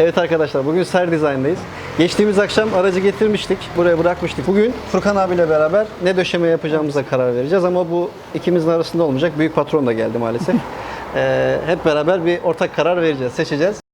Evet arkadaşlar bugün Ser Design'dayız. Geçtiğimiz akşam aracı getirmiştik. Buraya bırakmıştık. Bugün Furkan abiyle beraber ne döşeme yapacağımıza karar vereceğiz ama bu ikimizin arasında olmayacak. Büyük patron da geldi maalesef. Ee, hep beraber bir ortak karar vereceğiz, seçeceğiz.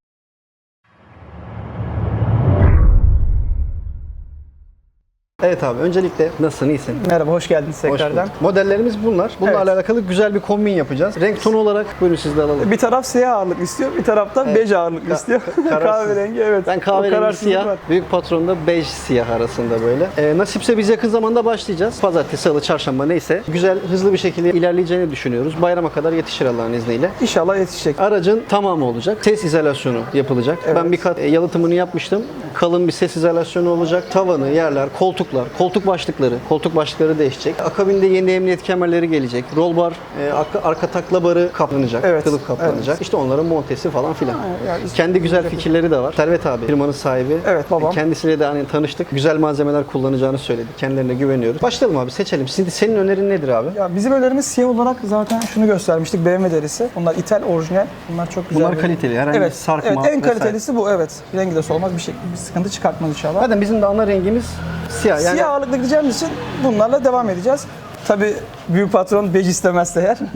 Evet abi öncelikle nasılsın, iyisin? Merhaba, hoş geldiniz Hoş tekrardan. bulduk. Modellerimiz bunlar. Bunlarla Evet. alakalı güzel bir kombin yapacağız. Renk tonu olarak buyurun siz de alalım. Bir taraf siyah ağırlık istiyor, bir tarafta bej ağırlık Ka- istiyor. kararsız. Kahverengi evet. Ben O kahverengi kararsızlık siyah, var. büyük patronda bej siyah arasında böyle. Ee, nasipse biz yakın zamanda başlayacağız. Pazartesi, salı, çarşamba neyse. Güzel, hızlı bir şekilde ilerleyeceğini düşünüyoruz. Bayrama kadar yetişir Allah'ın izniyle. İnşallah yetişecek. Aracın tamamı olacak. Ses izolasyonu yapılacak. Evet. Ben bir kat e, yalıtımını yapmıştım. Kalın bir ses izolasyonu olacak. Tavanı, yerler, koltuklar, koltuk başlıkları, koltuk başlıkları değişecek. Akabinde yeni emniyet kemerleri gelecek. Roll bar, e, arka, arka takla barı kaplanacak. Evet, Kılıf kaplanacak. evet. İşte onların montesi falan filan. yani Kendi güzel fikirleri de var. Servet abi firmanın sahibi. Evet, babam. Kendisiyle de hani tanıştık. Güzel malzemeler kullanacağını söyledi. Kendilerine güveniyoruz. Başlayalım abi seçelim. Şimdi senin önerin nedir abi? Ya bizim önerimiz siyah olarak zaten şunu göstermiştik BMW derisi. Bunlar ithal orijinal. Bunlar çok güzel. Bunlar bir- kaliteli, herhangi evet, sarkma Evet, en vesaire. kalitelisi bu evet. Rengi de solmaz bir şey bir sıkıntı çıkartmaz inşallah. Zaten bizim de ana rengimiz siyah. Yani Siyah ağırlıklı gideceğimiz için bunlarla devam edeceğiz. Tabii büyük patron bej istemezse eğer.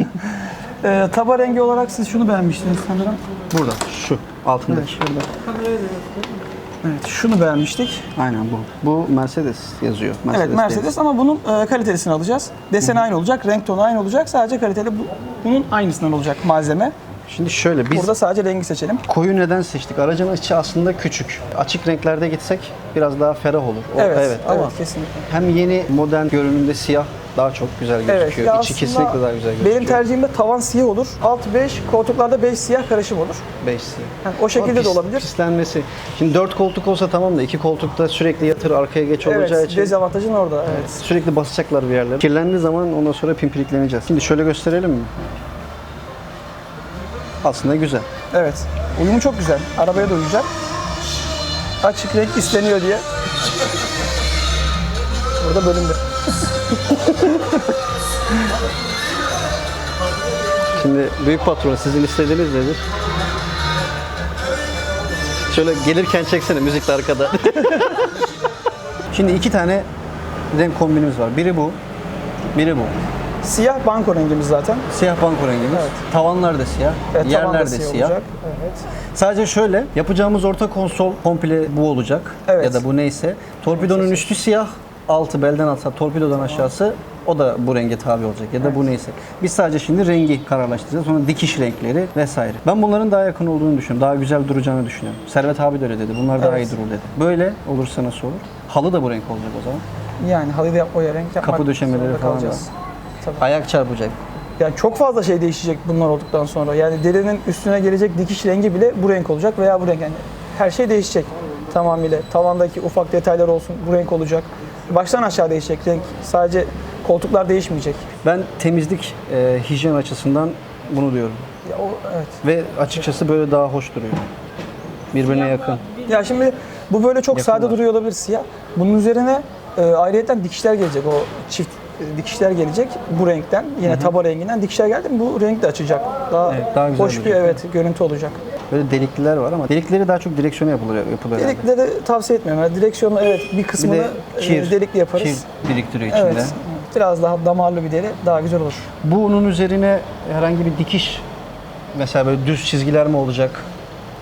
Ee, taba rengi olarak siz şunu beğenmiştiniz sanırım. burada şu altındaki. Şurada. Evet, şunu beğenmiştik. Aynen bu. Bu Mercedes yazıyor. Evet Mercedes ama bunun e, kalitelisini alacağız. Deseni aynı olacak, renk tonu aynı olacak. Sadece kaliteli bu, bunun aynısından olacak malzeme. Şimdi şöyle biz Burada sadece rengi seçelim. koyu neden seçtik? Aracın içi aslında küçük. Açık renklerde gitsek biraz daha ferah olur. O- Evet, evet ama evet, kesinlikle. hem yeni modern görünümde siyah daha çok güzel gözüküyor. ya İçi aslında kesinlikle daha güzel gözüküyor. Benim tercihimde tavan siyah olur. Alt bej, koltuklarda bej siyah karışım olur. Beş siyah. Yani o şekilde Ama de pis- olabilir. Pislenmesi. Şimdi dört koltuk olsa tamam da iki koltukta sürekli yatır arkaya geç olacağı Evet, için dezavantajın orada. Evet. sürekli basacaklar bir yerlere. Kirlendiği zaman ondan sonra pimpirikleneceğiz. Şimdi şöyle gösterelim mi? Aslında güzel. Evet. Uyumu çok güzel. Arabaya da uyacak. Açık renk isteniyor diye. Burada bölündü. Şimdi büyük patron sizin istediğiniz nedir? Şöyle gelirken çeksene müzikle arkada. Şimdi iki tane renk kombinimiz var. Biri bu, biri bu. Siyah banko rengimiz zaten. Siyah banko rengimiz. Evet. Tavanlar da siyah, Evet, yerler da de siyah. olacak. Evet. Sadece şöyle, yapacağımız orta konsol komple bu olacak. Evet. Ya da bu neyse. Torpidonun üstü siyah, altı belden alta, torpidodan aşağısı o da bu renge tabi olacak ya da bu neyse. Biz sadece şimdi rengi kararlaştıracağız. Sonra dikiş renkleri vesaire. Ben bunların daha yakın olduğunu düşünüyorum. Daha güzel duracağını düşünüyorum. Servet abi de öyle dedi. Bunlar daha Evet. iyi durur dedi. Böyle olursa nasıl olur? Halı da bu renk olacak o zaman. Yani halıyı da o renk yapmak Kapı döşemeleri falan kalacağız. Tabii. Ayak çarpacak. Yani çok fazla şey değişecek bunlar olduktan sonra. Yani derinin üstüne gelecek dikiş rengi bile bu renk olacak veya bu renk. Yani her şey değişecek tamamıyla. Tavandaki ufak detaylar olsun bu renk olacak. Baştan aşağı değişecek renk. Sadece koltuklar değişmeyecek. Ben temizlik, e, hijyen açısından bunu diyorum. Ya o evet. Ve açıkçası böyle daha hoş duruyor. Birbirine yakın. Ya şimdi bu böyle çok Yakın sade var. duruyor olabilir siyah. Bunun üzerine e, ayrıyeten dikişler gelecek. O çift dikişler gelecek bu renkten. Yine taba renginden dikişler geldi mi bu renk de açacak. Daha, Evet, daha güzel hoş bir olacak. evet görüntü olacak. Böyle delikliler var ama delikleri daha çok direksiyona yapılıyor herhalde. Delikleri tavsiye etmiyorum. Yani direksiyonu evet bir Bir kısmını de kir, e, delikli yaparız. kir biriktiriyor içinde. evet. Biraz daha damarlı bir deri daha güzel olur. Bunun üzerine herhangi bir dikiş mesela böyle düz çizgiler mi olacak?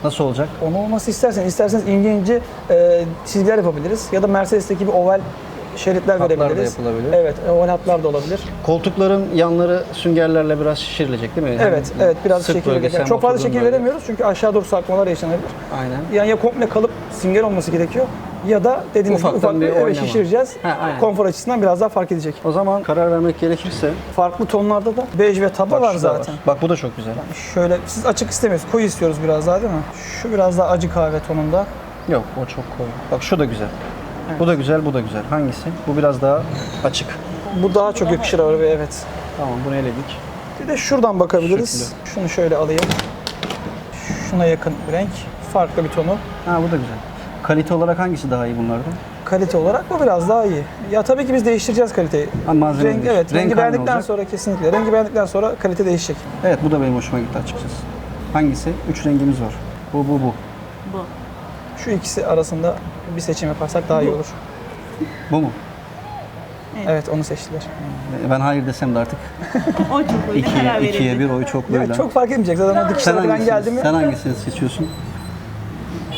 Nasıl olacak? Onu olması istersen isterseniz ince ince e, çizgiler yapabiliriz. Ya da Mercedes'teki bir oval şeritler Hatlar da verebiliriz. yapılabilir. Evet, oval hatlar da olabilir. Koltukların yanları süngerlerle biraz şişirilecek değil mi? Evet, Hem evet biraz şekil hem Çok fazla şekil bölge. veremiyoruz çünkü aşağı doğru sarkmalar yaşanabilir. Aynen. Yani ya komple kalıp sünger olması gerekiyor ya da dediğimiz gibi ufak bir evet, şişireceğiz. Ha, aynen. Konfor açısından biraz daha fark edecek. O zaman karar vermek gerekirse Farklı tonlarda da bej ve taba bak var da zaten. Bak bu da çok güzel. Şöyle siz açık istemiyoruz. Koyu istiyoruz biraz daha değil mi? Şu biraz daha acı kahve tonunda. Yok o çok koyu. Bak şu da güzel. Bu da güzel, bu da güzel. Hangisi? Bu biraz daha açık. Bu daha çok yakışır arabaya evet. Tamam bunu eledik. Bir de şuradan bakabiliriz. Şunu şöyle alayım. Şuna yakın bir renk. Farklı bir tonu. Ha bu da güzel. Kalite olarak hangisi daha iyi bunlardan? Kalite olarak bu biraz daha iyi. Ya tabii ki biz değiştireceğiz kaliteyi. Ha, malzeme Renk, değiş- evet, renk rengi beğendikten olacak. sonra kesinlikle. Rengi beğendikten sonra kalite değişecek. Evet bu da benim hoşuma gitti açıkçası. Hangisi? Üç rengimiz var. Bu, bu, bu. Bu. Şu ikisi arasında bir seçim yaparsak daha iyi olur. Bu mu? Evet onu seçtiler. Ben hayır desem de artık O çok öyle karar ikiye, verildi. ikiye bir oy çok böyle. Ya çok fark etmeyecek zaten o sen, dikişlere falan hangisini, geldi mi? sen hangisini seçiyorsun?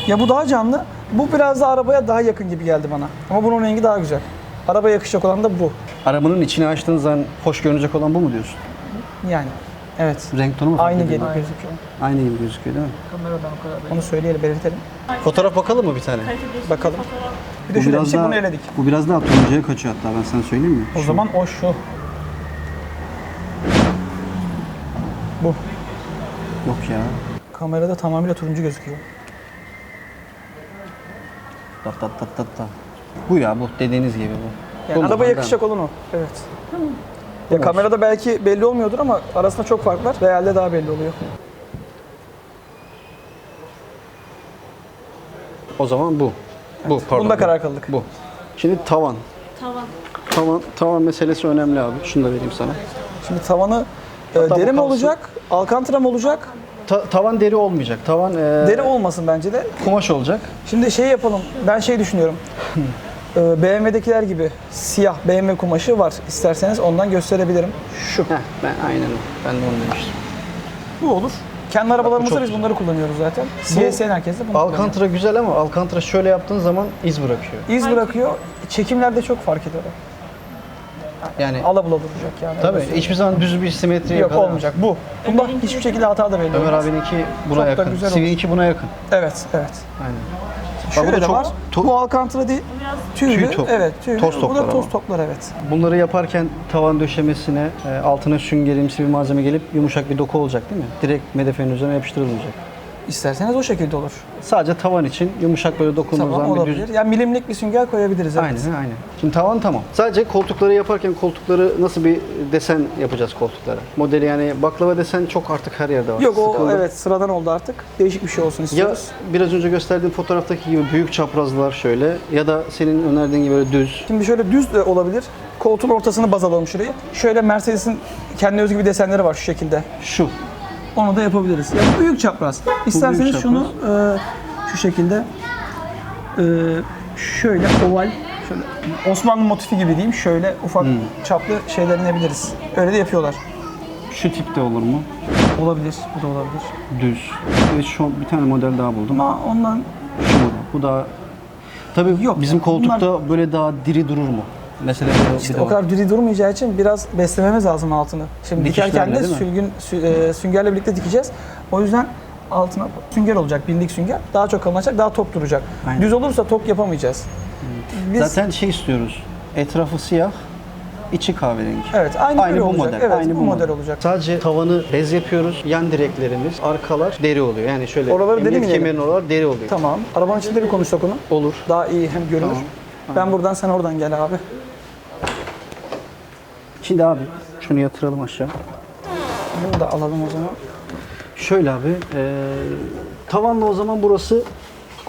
Ya bu daha canlı. Bu biraz da arabaya daha yakın gibi geldi bana. Ama bunun rengi daha güzel. Arabaya yakışacak olan da bu. Arabanın içini açtığın zaman hoş görünecek olan bu mu diyorsun? Yani. Evet. Renk tonu mu? fark Aynı ediyor? geliyor gözüküyor. Aynı gibi gözüküyor değil mi? Kameradan o kadar. Onu söyleyelim, belirtelim. Fotoğraf bakalım mı bir tane? Bakalım. Bir de şu demiştik bunu eledik. bu biraz daha turuncuya kaçıyor hatta ben sana söyleyeyim mi? O Şu. zaman o şu. Bu. Yok ya. Kamerada tamamıyla turuncu gözüküyor. Tat tat tat tat tat. Bu ya bu dediğiniz gibi bu. Yani arabaya Ondan. yakışacak olan o. Evet. Ya kamerada belki belli olmuyordur ama arasında çok fark var. Realde daha belli oluyor. O zaman bu. Bu pardon. Bunda bu. karar kıldık. Bu. Şimdi tavan. Tavan. Tavan tavan meselesi önemli abi. Şunu da vereyim sana. Şimdi tavanı e, Hatta bu deri mi kalsın. olacak, alkantara mı olacak? Ta- tavan deri olmayacak. Tavan e, Deri olmasın bence de. kumaş olacak. Şimdi şey yapalım. Ben şey düşünüyorum. Ee, BMW'dekiler gibi siyah BMW kumaşı var. İsterseniz ondan gösterebilirim. Şu. Heh, ben aynen. Ben de onu demiştim. Bu olur. Kendi arabalarımızda biz güzel. bunları kullanıyoruz zaten. CSN herkes de bunu kullanıyor. Alcantara güzel ama Alcantara şöyle yaptığın zaman iz bırakıyor. İz bırakıyor. Çekimlerde çok fark ediyor. Yani Alabula duracak yani. tabii Öyle söyleyeyim. hiçbir zaman düz bir simetri Yok yakalayamaz. olmayacak. Bu. Bunda hiçbir şekilde hata da belli Ömer olmaz. abininki buna Çok da yakın. güzel Sivinki buna yakın. Evet, evet. Aynen. Şöyle bu da de çok var. to- bu Alcantara değil. Tüylü. Tüy top. Evet, tüylü. Toz Bu toplar da toz ama. toplar evet. Bunları yaparken tavan döşemesine e, altına süngerimsi bir malzeme gelip yumuşak bir doku olacak değil mi? Direkt medefenin üzerine yapıştırılmayacak. İsterseniz o şekilde olur. Sadece tavan için yumuşak böyle dokunduğu Tamam zaman bir olabilir. düz... Yani milimlik bir sünger koyabiliriz. Evet. Aynen aynen. Şimdi tavan tamam. Sadece koltukları yaparken koltukları nasıl bir desen yapacağız koltuklara? Modeli yani baklava desen çok artık her yerde var. Yok o Sıkıldım. evet sıradan oldu artık. Değişik bir şey olsun Ya istiyoruz. biraz önce gösterdiğim fotoğraftaki gibi büyük çaprazlar şöyle ya da senin önerdiğin gibi böyle düz. Şimdi şöyle düz de olabilir. Koltuğun ortasını baz alalım şurayı. Şöyle Mercedes'in kendi özgü bir desenleri var şu şekilde. Şu. Onu da yapabiliriz. Ya bu büyük çapraz. İsterseniz çapraz. şunu e, şu şekilde e, şöyle oval şöyle Osmanlı motifi gibi diyeyim. Şöyle ufak Hmm. çaplı şeyler inebiliriz. Öyle de yapıyorlar. Şu tipte olur mu? Olabilir. Bu da olabilir. Düz. Evet şu bir tane model daha buldum. Ama ondan Şu model. Bu da Tabii Yok bizim koltukta böyle daha diri durur mu? Mesela bir, İşte de o var. kadar diri durmayacağı için biraz beslememiz lazım altını. Şimdi Dikişlerle dikerken de sürgün, sü- e, süngerle birlikte dikeceğiz. O yüzden altına sünger olacak, bildik sünger. Daha çok kalınacak, daha tok duracak. Aynen. Düz olursa tok yapamayacağız. Biz, Zaten şey istiyoruz. Etrafı siyah, içi kahverengi. evet, aynı, Aynı bu olacak. model. Evet, aynı bu, model olacak. Sadece tavanı bez yapıyoruz. Yan direklerimiz, arkalar deri oluyor. Yani şöyle Oraları deri mi kemerin oralar deri oluyor. Tamam. Arabanın içinde bir konuşsak onu. Olur. Daha iyi hem görünür. Tamam. Ben buradan sen oradan gel abi. Şimdi abi şunu yatıralım aşağı. Bunu da alalım o zaman. Şöyle abi, e, tavanla o zaman burası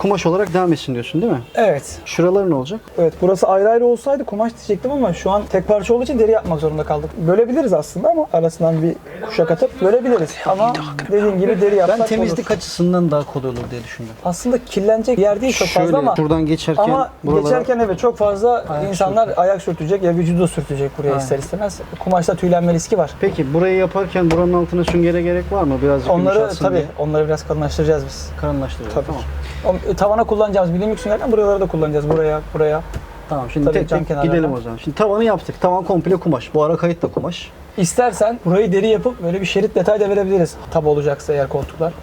kumaş olarak devam etsin diyorsun değil mi? Evet. Şuralar ne olacak? Evet burası ayrı ayrı olsaydı kumaş diyecektim ama şu an tek parça olduğu için deri yapmak zorunda kaldık. Bölebiliriz aslında ama arasından bir kuşak atıp bölebiliriz. Ama dediğim gibi deri yapsak Ben temizlik olur. açısından daha kolay olur diye düşündüm. Aslında kirlenecek yer değil çok Şöyle fazla ama buradan geçerken ama buralara geçerken evet çok fazla Ayak insanlar ayak sürtecek ya vücudu sürtecek buraya Aynen. ister istemez. Kumaşta tüylenme riski var. Peki burayı yaparken buranın altına süngere gerek var mı? Birazcık Onları tabii diye. onları biraz kalınlaştıracağız biz. Kalınlaştırıyor. Tabii. Tamam. O, tavana kullanacağımız bilimlik süngerden buraları da kullanacağız. Buraya, buraya. Tamam şimdi Tabii, tek cam tek kenarlarına. gidelim o zaman. Şimdi tavanı yaptık. Tavan komple kumaş. Bu ara kayıt da kumaş. İstersen burayı deri yapıp böyle bir şerit detay da verebiliriz. Taba olacaksa eğer koltuklar.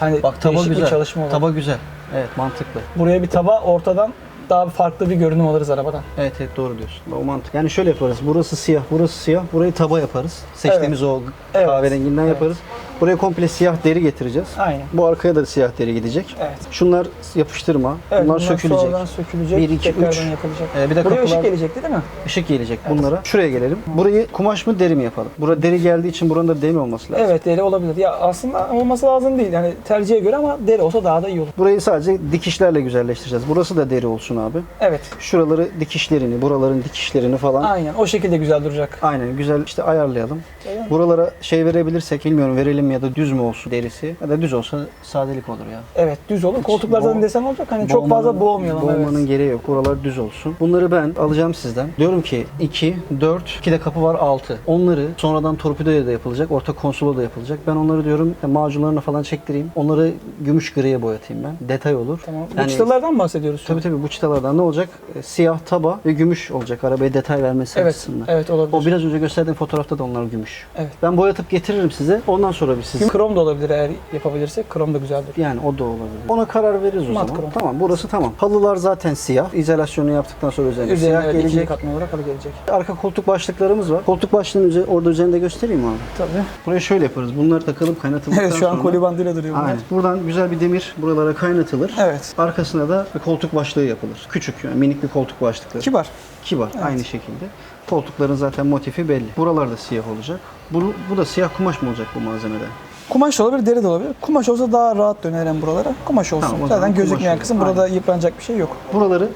Hani Bak taba değişik güzel. bir çalışma olur. Taba güzel. Evet mantıklı. Buraya bir taba ortadan daha farklı bir görünüm alırız arabadan. Evet evet doğru diyorsun. O mantık. Yani şöyle yaparız. Burası siyah, burası siyah. Burayı taba yaparız. Seçtiğimiz o Evet. kahverenginden Evet. yaparız. Buraya komple siyah deri getireceğiz. Aynen. Bu arkaya da siyah deri gidecek. Evet. Şunlar yapıştırma. Evet, bunlar sökülecek. sonradan sökülecek. İki, tekrardan üç. yapılacak. Ee, bir de Buraya kapılar, ışık gelecekti değil mi? ışık gelecek bunlara. Şuraya gelelim. Burayı kumaş mı deri mi yapalım? Burada deri geldiği için buranın da deri mi olması lazım? Evet deri olabilir. Ya aslında olması lazım değil. Yani tercihe göre ama deri olsa daha da iyi olur. Burayı sadece dikişlerle güzelleştireceğiz. Burası da deri olsun abi. Evet. Şuraları dikişlerini, buraların dikişlerini falan Aynen. O şekilde güzel duracak. aynen güzel işte ayarlayalım. Aynen. Buralara şey verebilirsek bilmiyorum verelim boyayalım ya da düz mü olsun derisi ya da düz olsa sadelik olur ya. Evet düz olur. Koltuklar zaten desen olacak. Hani çok fazla boğmayalım. Boğmanın Evet. gereği yok. Buralar düz olsun. Bunları ben alacağım sizden. Diyorum ki 2, 4, 2 de kapı var 6. Onları sonradan torpidoya da yapılacak. Orta konsola da yapılacak. Ben onları diyorum e, macunlarını falan çektireyim. Onları gümüş griye boyatayım ben. Detay olur. Tamam. Bu Yani- çıtalardan mı bahsediyoruz? Tabii tabii bu çıtalardan ne olacak? E, Siyah taba ve gümüş olacak arabaya detay vermesi Evet. açısından. Evet olabilir. O biraz önce gösterdiğim fotoğrafta da onlar gümüş. Evet. Ben boyatıp getiririm size. Ondan sonra bir siz Krom da olabilir eğer yapabilirsek. Krom da güzeldir. yani o da olabilir. Ona karar veririz o Mat zaman. krom. Tamam burası tamam. Halılar zaten siyah. İzolasyonu yaptıktan sonra üzerine Üzerine siyah evet, gelecek. katman olarak halı gelecek. Arka koltuk başlıklarımız var. Koltuk başlığının üzeri, orada üzerinde göstereyim mi abi? Tabii. Buraya şöyle yaparız. Bunlar takılıp kaynatıldıktan Evet şu an sonra. koli bandıyla duruyor bunlar. Aynen. Buradan güzel bir demir buralara kaynatılır. Evet. Arkasına da bir koltuk başlığı yapılır. Küçük yani minik bir koltuk başlıkları. Kibar. Kibar aynı şekilde. Koltukların zaten motifi belli. Buralar da siyah olacak. Bu, bu da siyah kumaş mı olacak bu malzemede? Kumaş da olabilir, deri de olabilir. Kumaş olsa daha rahat döner hem buralara. Kumaş olsun. Tamam, Zaten gözükmeyen kısım burada yıpranacak bir şey yok. Buraları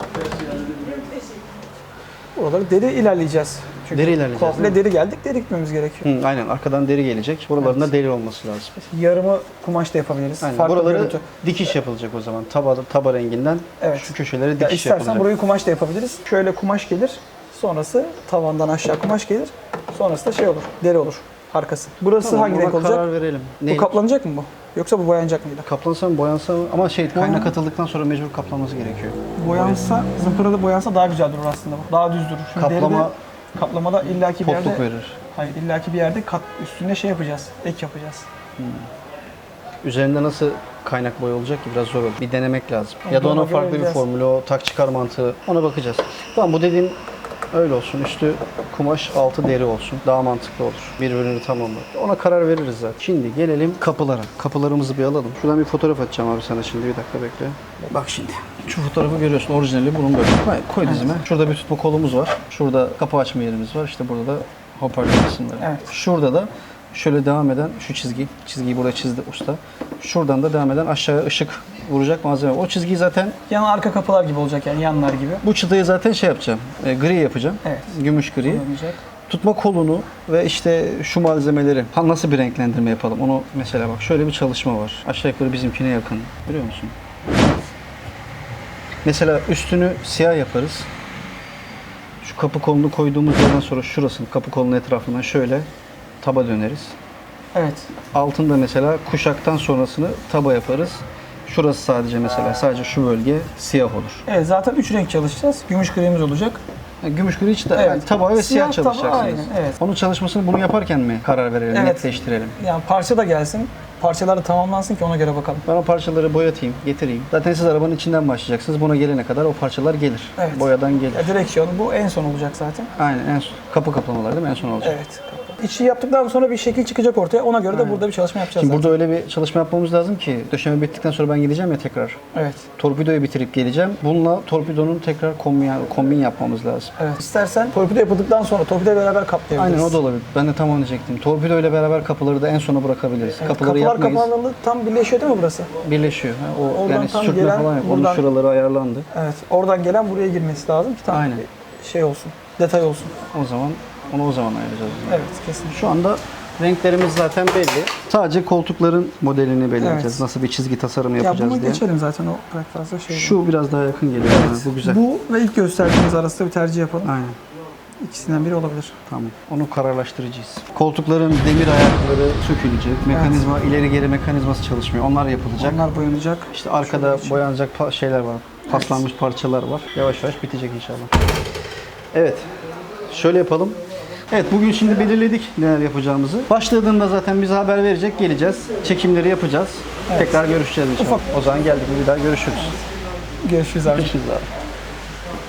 Buraları deri ilerleyeceğiz. Çünkü Deri ilerleyeceğiz, Komple deri geldik, deri gitmemiz gerekiyor. hı, aynen arkadan deri gelecek. Buralarında deri olması lazım. Yarımı kumaş da yapabiliriz. Aynen. Farklı Buraları görüntü. dikiş yapılacak o zaman. Taba, taba renginden Evet. şu köşelere Ya dikiş istersen yapılacak. burayı kumaş da yapabiliriz. Şöyle kumaş gelir. Sonrası tavandan aşağı kumaş gelir. Sonrası da şey olur, deri olur. Arkası. Burası Tamam, hangi ona renk olacak? karar verelim. Bu kaplanacak mı bu? Yoksa bu boyanacak mıydı? Kaplansa mı boyansa mı? Ama şey kaynak atıldıktan sonra mecbur kaplanması gerekiyor. Boyansa, zımparalı boyansa daha güzel durur aslında bu. Daha düz durur. Şimdi Kaplama- deride- kaplamada illaki bir yerde verir. Hayır illaki bir yerde kat üstüne şey yapacağız. Ek yapacağız. Üzerinde nasıl kaynak boya olacak ki biraz zor olur. Bir denemek lazım. Ya da ona ona göre farklı bir göreceğiz. formülü, o tak çıkar mantığı ona bakacağız. Tamam bu dediğin öyle olsun. Üstü kumaş, altı deri olsun. Daha mantıklı olur. Birbirini tamamlar. Ona karar veririz zaten. Şimdi gelelim kapılara. Kapılarımızı bir alalım. Şuradan bir fotoğraf atacağım abi sana şimdi. Bir dakika bekle. Bak şimdi. Şu fotoğrafı görüyorsun. Orijinali bunun böyle. Koy, koy dizime. Şurada bir tutma kolumuz var. Şurada kapı açma yerimiz var. İşte burada da hoparlör kısımları. Evet. Şurada da şöyle devam eden şu çizgi. Çizgiyi burada çizdi usta. Şuradan da devam eden aşağıya ışık vuracak malzeme. O çizgiyi zaten Yan arka kapılar gibi olacak yani yanlar gibi. bu çıtayı zaten şey yapacağım. E, gri yapacağım. Evet. Gümüş gri. Olacak. Tutma kolunu ve işte şu malzemeleri ha, nasıl bir renklendirme yapalım onu mesela bak şöyle bir çalışma var. Aşağı yukarı bizimkine yakın. Biliyor musun? Mesela üstünü siyah yaparız. Şu kapı kolunu koyduğumuz yerden sonra şurasını kapı kolunun etrafından şöyle taba döneriz. Evet. Altında mesela kuşaktan sonrasını taba yaparız. Şurası sadece mesela sadece şu bölge siyah olur. Evet zaten üç renk çalışacağız. Gümüş grimiz olacak. Yani gümüş gri hiç de Evet. yani taba ve siyah, Siyah çalışacaksınız. aynen, evet. Onun çalışmasını bunu yaparken mi karar verelim, Evet. netleştirelim? Yani parça da gelsin. Parçalar da tamamlansın ki ona göre bakalım. Ben o parçaları boyatayım, getireyim. Zaten siz arabanın içinden başlayacaksınız. Buna gelene kadar o parçalar gelir. Evet. Boyadan gelir. Ya direksiyon bu en son olacak zaten. Aynen en son. Kapı kaplamalar değil mi? En son olacak. Evet. İçi yaptıktan sonra bir şekil çıkacak ortaya. Ona göre de burada bir çalışma yapacağız Şimdi zaten. burada öyle bir çalışma yapmamız lazım ki döşeme bittikten sonra ben gideceğim ya tekrar. Evet. Torpidoyu bitirip geleceğim. Bununla torpidonun tekrar kombin, kombin yapmamız lazım. Evet. İstersen torpido yapıldıktan sonra torpidoyla beraber kaplayabiliriz. Aynen o da olabilir. Ben de tam onu diyecektim. Torpido ile beraber kapıları da en sona bırakabiliriz. Evet, Kapıları Kapılar yapmayız. kapandığında tam birleşiyor değil mi burası? Birleşiyor. Ha, o Oradan yani tam sürtme gelen, falan yok. Onun buradan- şuraları ayarlandı. Evet. Oradan gelen buraya girmesi lazım ki tam Aynen. şey olsun. Detay olsun. O zaman onu o zaman ayarlayacağız. Evet kesin. Şu anda renklerimiz zaten belli. Sadece koltukların modelini belirleyeceğiz. Evet. Nasıl bir çizgi tasarımı Ya yapacağız bunu diye. geçelim zaten o pek fazla şey. Şu biraz daha yakın geliyor. bana. Bu güzel. Bu ve ilk gösterdiğimiz arasında bir tercih yapalım. Aynen. İkisinden biri olabilir. Tamam. Onu kararlaştıracağız. Koltukların demir ayakları sökülecek. Mekanizma, ileri geri mekanizması çalışmıyor. Onlar yapılacak. Onlar boyanacak. İşte arkada boyanacak pa- şeyler var. Paslanmış parçalar var. Yavaş yavaş bitecek inşallah. Evet. Şöyle yapalım. Evet bugün şimdi belirledik neler yapacağımızı. Başladığında zaten bize haber verecek. Geleceğiz. Çekimleri yapacağız. Tekrar görüşeceğiz inşallah. Ufak. O zaman geldik bir daha görüşürüz. Görüşürüz abi. Görüşürüz abi.